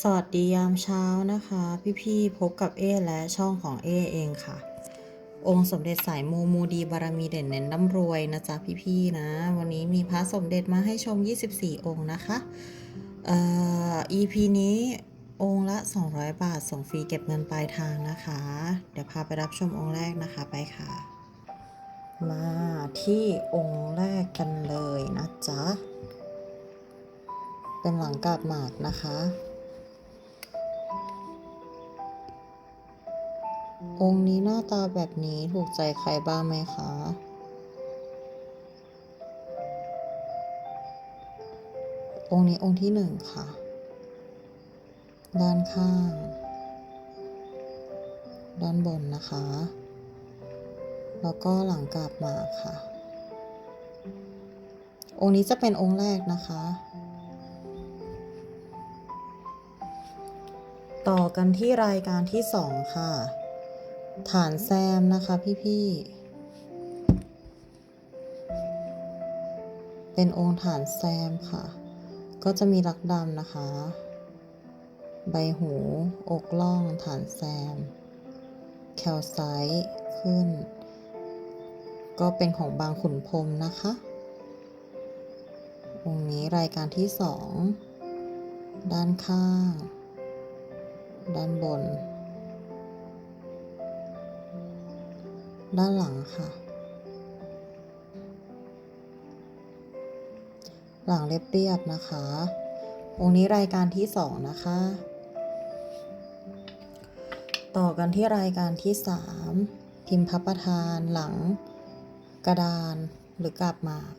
สวัสดียามเช้านะคะ พี่ๆพบกับเอและช่องของเอเองค่ะ องค์สมเด็จสายมูมูดีบารมีเด่นเน้นร่ำรวยนะจ๊ะพี่ๆนะ วันนี้มีพระสมเด็จมาให้ชม 24 องค์นะคะเอ่อ EP นี้องค์ละ 200 บาท ส่งฟรีเก็บเงินปลายทางนะคะ เดี๋ยวพาไปรับชมองค์แรกนะคะไปค่ะ มาที่องค์แรกกันเลยนะจ๊ะเป็นหลังกาบหมากนะคะ องค์นี้หน้าตาแบบนี้ถูกใจใครบ้างไหมคะ องค์นี้องค์ที่หนึ่งค่ะ ด้านข้าง ด้านบนนะคะ แล้วก็หลังกาบมาค่ะ องค์นี้จะเป็นองค์แรกนะคะต่อกันที่รายการที่สองค่ะ ฐานแซมนะคะพี่ๆ เป็นองค์ฐานแซมค่ะ ก็จะมีลักดำนะคะ ใบหู อกล่อง ฐานแซม แคลไซต์ขึ้น ก็เป็นของบางขุนพรมนะคะ องค์นี้รายการที่สอง ด้านข้าง ด้านบน ด้านหลังค่ะ หลังเรียบเรียบๆนะคะ องค์นี้รายการที่สองนะคะ ต่อกันที่รายการที่สามพิมพ์พับประธานหลังกระดานหรือกาบหมาก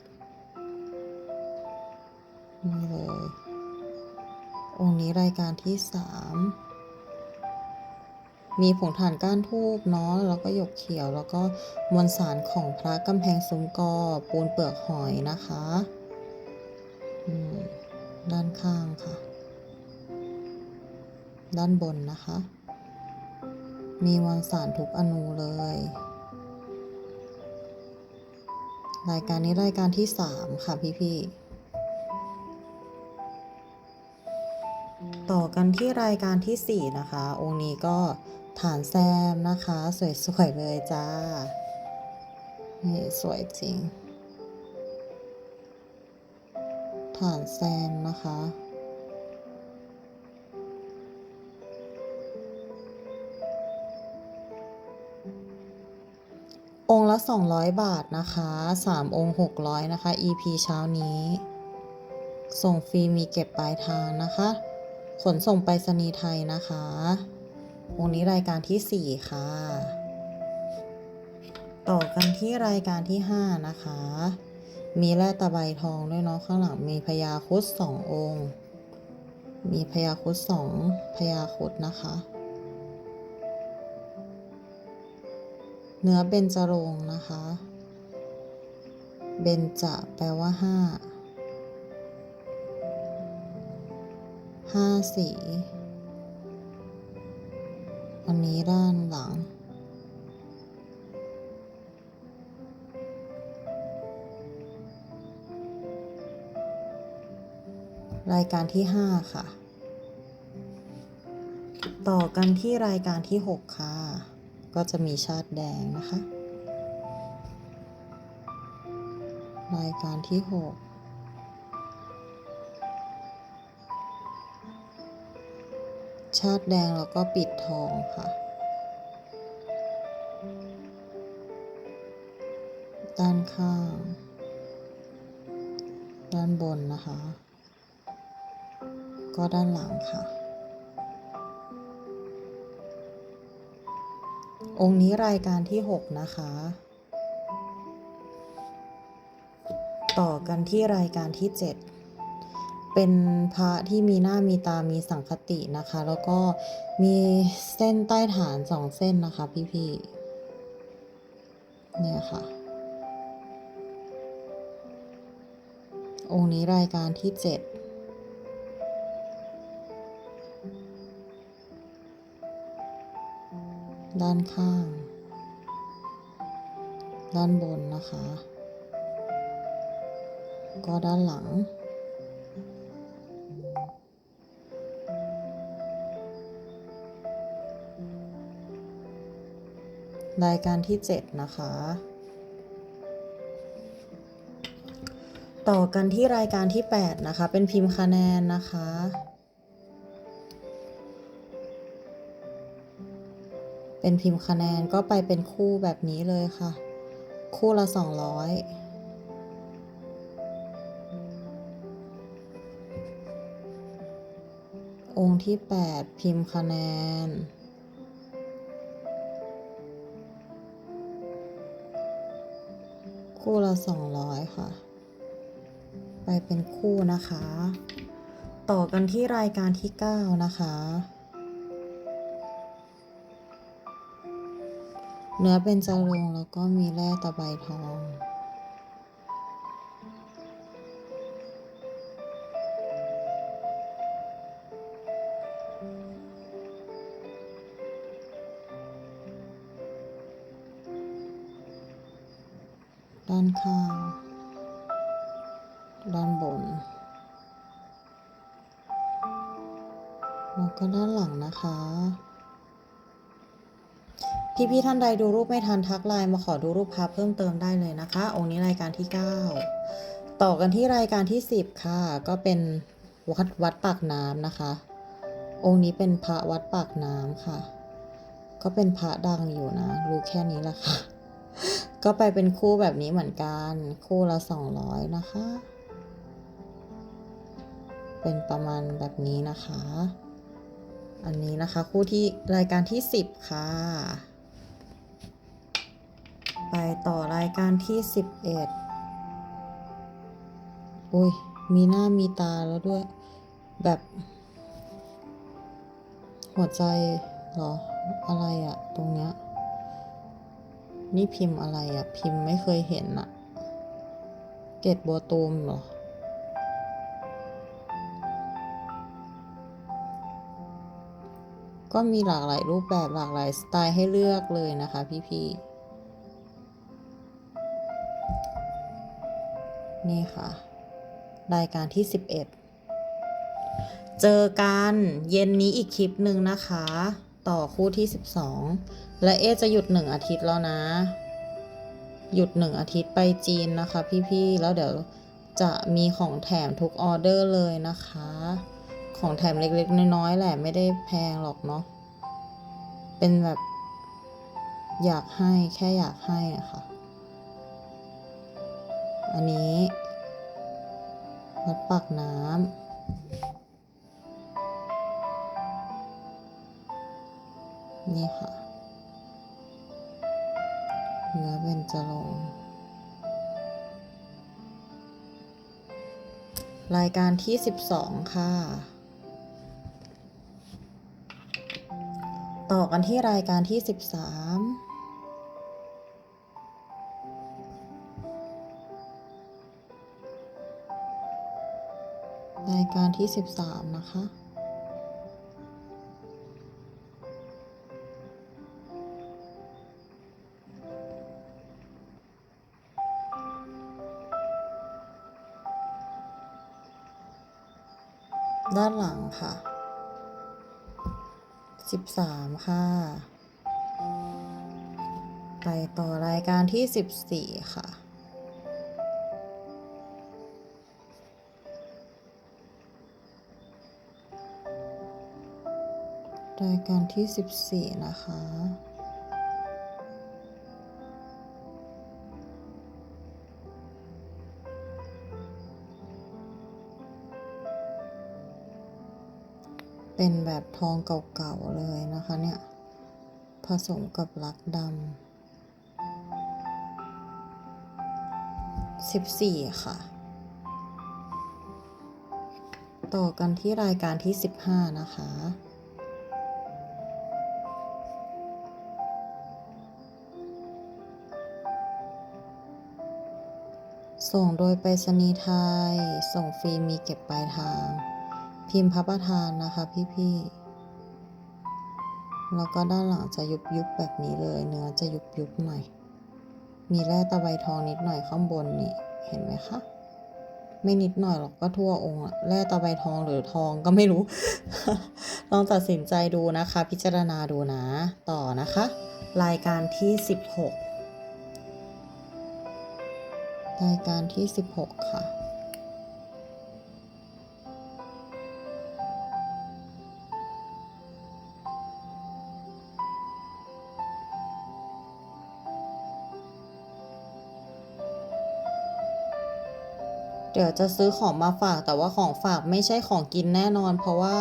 นี่เลย องค์นี้รายการที่สาม มีผงถ่านก้านทูบเนาะแล้วก็หยกเขียว แล้วก็มวลสารของพระกำแพงซุ้มกอปูนเปลือกหอยนะคะด้านข้างค่ะ ด้านบนนะคะ มีมวลสารทุกอนูเลย รายการนี้รายการที่สามค่ะพี่ๆต่อกันที่รายการที่ 4 นะคะ องค์นี้ก็ ฐานแซมนะคะ สวยๆเลยจ้า นี่สวยจริง ฐานแซมนะคะองค์ละ 200 บาทนะคะ 3 องค์ 600 นะคะ EP เช้านี้ ส่งฟรีมีเก็บปลายทางนะคะ ขนส่งไปรษณีย์ไทยนะคะ องนี้รายการที่ 4 ค่ะ ต่อกันที่รายการที่ 5 นะคะ มีแร่ตะไบทองด้วยเนาะข้างหลังมีพญาครุดสององค์ มีพญาครุดสองพญาครุดนะคะ เนื้อเบญจรงนะคะ เบญจะแปลว่าห้าห้าสี อันนี้ด้านหลัง รายการที่ 5 ค่ะ ต่อกันที่รายการที่ 6 ค่ะ ก็จะมีชาติแดงนะคะ รายการที่ 6 ชาติแดงแล้วก็ปิดทองค่ะ ด้านข้าง ด้านบนนะคะ ก็ด้านหลังค่ะ องค์นี้รายการที่ 6 นะคะ ต่อกันที่รายการที่ 7 เป็นพระที่มีหน้ามีตามีสังคตินะคะ แล้วก็มีเส้นใต้ฐานสองเส้นนะคะ พี่ๆเนี่ยค่ะ องค์นี้รายการที่7ด้านข้าง ด้านบนนะคะ ก็ด้านหลัง รายการที่เจ็ดนะคะ ต่อกันที่รายการที่แปดนะคะ เป็นพิมพ์คะแนนนะคะ เป็นพิมพ์คะแนนก็ไปเป็นคู่แบบนี้เลยค่ะ คู่ละสองร้อยองค์ที่ 8 พิมพ์คะแนน คู่ละ200ค่ะ ไปเป็นคู่นะคะ ต่อกันที่รายการที่9นะคะเนื้อเป็นจรงแล้วก็มีแร่ตะไบทอง ด้านบน แล้วก็ด้านหลังนะคะ พี่ๆท่านใดดูรูปไม่ทันทักไลน์มาขอดูรูปภาพเพิ่มเติมได้เลยนะคะ องค์นี้รายการที่ 9 ต่อกันที่รายการที่ 10 ค่ะ ก็เป็นวัดวัดปากน้ำนะคะ องค์นี้เป็นพระวัดปากน้ำค่ะ ก็เป็นพระดังอยู่นะ รู้แค่นี้แหละค่ะก็ไปเป็นคู่แบบนี้เหมือนกัน คู่ละ200นะคะ เป็นประมาณแบบนี้นะคะ อันนี้นะคะคู่ที่รายการที่ 10 ค่ะ ไปต่อรายการที่ 11 อุ้ย มีหน้ามีตาแล้วด้วย แบบ หัวใจเหรอ อะไรอะตรงเนี้ย นี่พิมพ์อะไรอะพิมพ์ไม่เคยเห็นอะเกตบัวตูมเหรอ ก็มีหลากหลายรูปแบบหลากหลายสไตล์ให้เลือกเลยนะคะพี่ๆ นี่ค่ะ รายการที่ 11 เจอกันเย็นนี้อีกคลิปหนึ่งนะคะ ต่อคู่ที่ 12 และเอจะหยุดหนึ่งอาทิตย์แล้วนะ หยุดหนึ่งอาทิตย์ไปจีนนะคะพี่ๆ แล้วเดี๋ยวจะมีของแถมทุกออเดอร์เลยนะคะ ของแถมเล็กๆ น้อยๆแหละไม่ได้แพงหรอกเนาะเป็นแบบอยากให้แค่อยากให้อะค่ะอันนี้วัดปากน้ำนี่ค่ะ เนื้อเบญจรงรายการที่ 12 ค่ะ ต่อกันที่รายการที่ 13รายการที่ 13 นะคะ ด้านหลังค่ะ 13ค่ะ ไปต่อรายการที่14ค่ะ รายการที่14นะคะ เป็นแบบทองเก่าๆเลยนะคะเนี่ยผสมกับลักดำสิบสี่ค่ะ ต่อกันที่รายการที่สิบห้านะคะส่งโดยไปรษณีย์ไทย ส่งฟรีมีเก็บปลายทาง พิมพ์พระประธานนะคะพี่ๆ แล้วก็ด้านหลังจะยุบยุบแบบนี้เลยเนื้อจะยุบยุบหน่อย มีแร่ตะไบทองนิดหน่อยข้างบนนี่เห็นไหมคะ ไม่นิดหน่อยหรอกก็ทั่วองค์อะแร่ตะไบทองหรือทองก็ไม่รู้ ลองตัดสินใจดูนะคะ พิจารณาดูนะต่อนะคะ รายการที่ 16 รายการที่ 16 ค่ะ เดี๋ยวจะซื้อของมาฝากแต่ว่าของฝากไม่ใช่ของกินแน่นอน เพราะว่า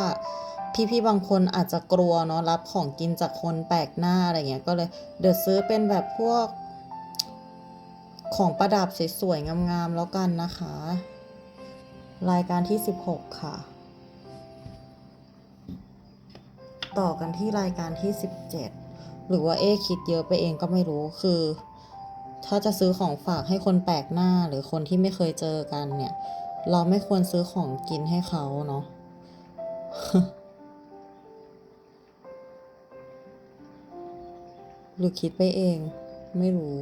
พี่ๆบางคนอาจจะกลัวเนาะรับของกินจากคนแปลกหน้าอะไรเงี้ยก็เลยเดี๋ยวซื้อเป็นแบบพวก ของประดับสวยๆงามๆแล้วกันนะคะ รายการที่ 16 ค่ะ ต่อกันที่รายการที่ 17 หรือว่าเอ๊คิดเยอะไปเองก็ไม่รู้คือ ถ้าจะซื้อของฝากให้คนแปลกหน้าหรือคนที่ไม่เคยเจอกันเนี่ย เราไม่ควรซื้อของกินให้เขาเนาะหรือคิดไปเองไม่รู้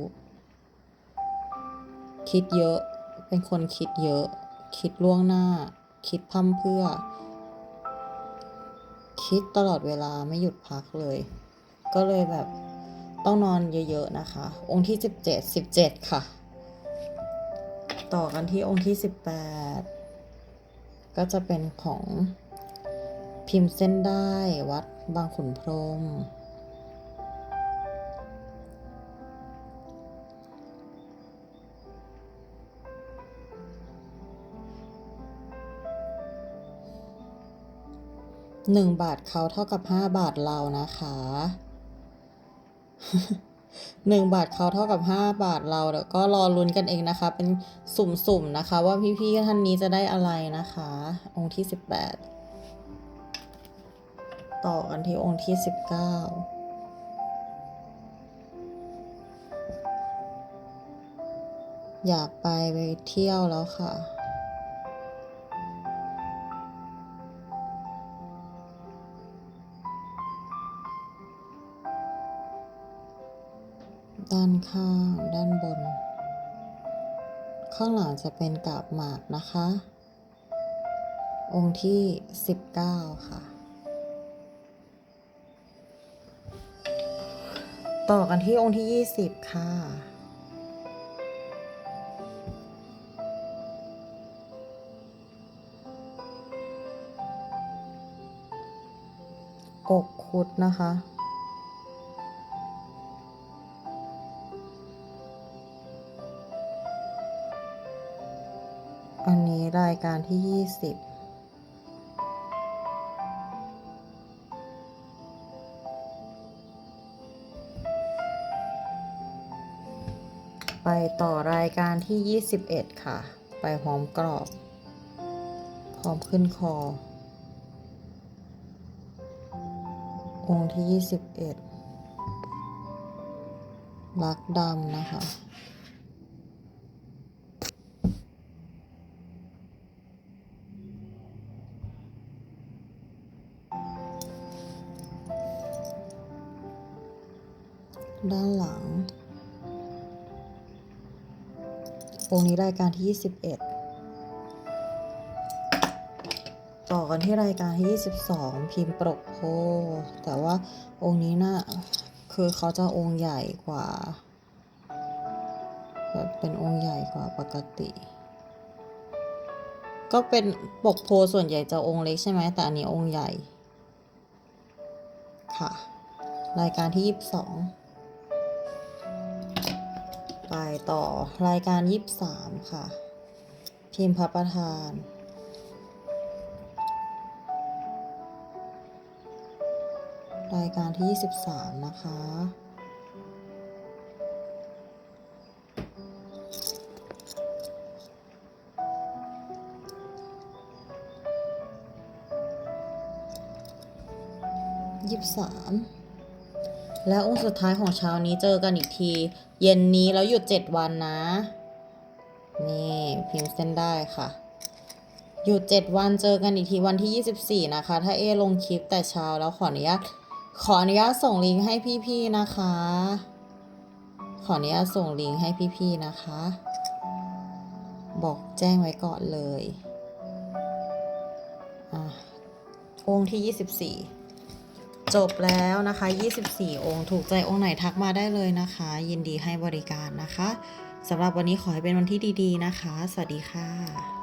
คิดเยอะ เป็นคนคิดเยอะ คิดล่วงหน้า คิดพร่ำเพื่อ คิดตลอดเวลาไม่หยุดพักเลย ก็เลยแบบ ต้องนอนเยอะๆนะคะ องค์ที่ 17 17 ค่ะ ต่อกันที่องค์ที่ 18 ก็จะเป็นของพิมพ์เส้นได้วัดบางขุนพรหมหนึ่งบาทเขาเท่ากับห้าบาทเรานะคะ หนึ่งบาทเขาเท่ากับห้าบาทเราเดี๋ยวก็รอลุ้นกันเองนะคะ เป็นสุ่มๆนะคะ ว่าพี่ๆท่านนี้จะได้อะไรนะคะ องค์ที่สิบแปดต่อกันที่องค์ที่สิบเก้าอยากไปไปเที่ยวแล้วค่ะ ด้านข้างด้านบน ข้างหลังจะเป็นกาบหมากนะคะ องค์ที่ 19 ค่ะ ต่อกันที่องค์ที่ 20 ค่ะอกคุดนะคะ นี้รายการที่ 20ไปต่อรายการที่ 21 ค่ะ ไปพร้อมกรอบ พร้อมขึ้นคอ องค์ที่ 21ลักดำนะคะ ด้านหลัง องค์นี้รายการที่ 21 ต่อกันที่รายการที่ 22 พิมพ์ปรกโพแต่ว่าองค์นี้น่ะคือเขาจะองค์ใหญ่กว่าแบบเป็นองค์ใหญ่กว่าปกติ ก็เป็นปกโพส่วนใหญ่จะองค์เล็กใช่ไหมแต่อันนี้องค์ใหญ่ค่ะ รายการที่ 22 ไปต่อรายการ23ค่ะพิมพ์พระประธาน รายการที่23นะคะ ยี่สิบสามและองค์สุดท้ายของเช้านี้เจอกันอีกที เย็นนี้แล้วหยุดเจ็ดวันนะ นี่พิมพ์เส้นได้ค่ะ หยุดเจ็ดวันเจอกันอีกทีวันที่ 24 นะคะ ถ้าเอลงคลิปแต่เช้าแล้วขออนุญาตขออนุญาตส่งลิงก์ให้พี่ๆนะคะ ขออนุญาตส่งลิงก์ให้พี่ๆนะคะ บอกแจ้งไว้ก่อนเลย อะองค์ที่ 24 จบแล้วนะคะ 24 องค์ ถูกใจองค์ไหนทักมาได้เลยนะคะ ยินดีให้บริการนะคะสำหรับวันนี้ขอให้เป็นวันที่ดี ๆ นะคะ สวัสดีค่ะ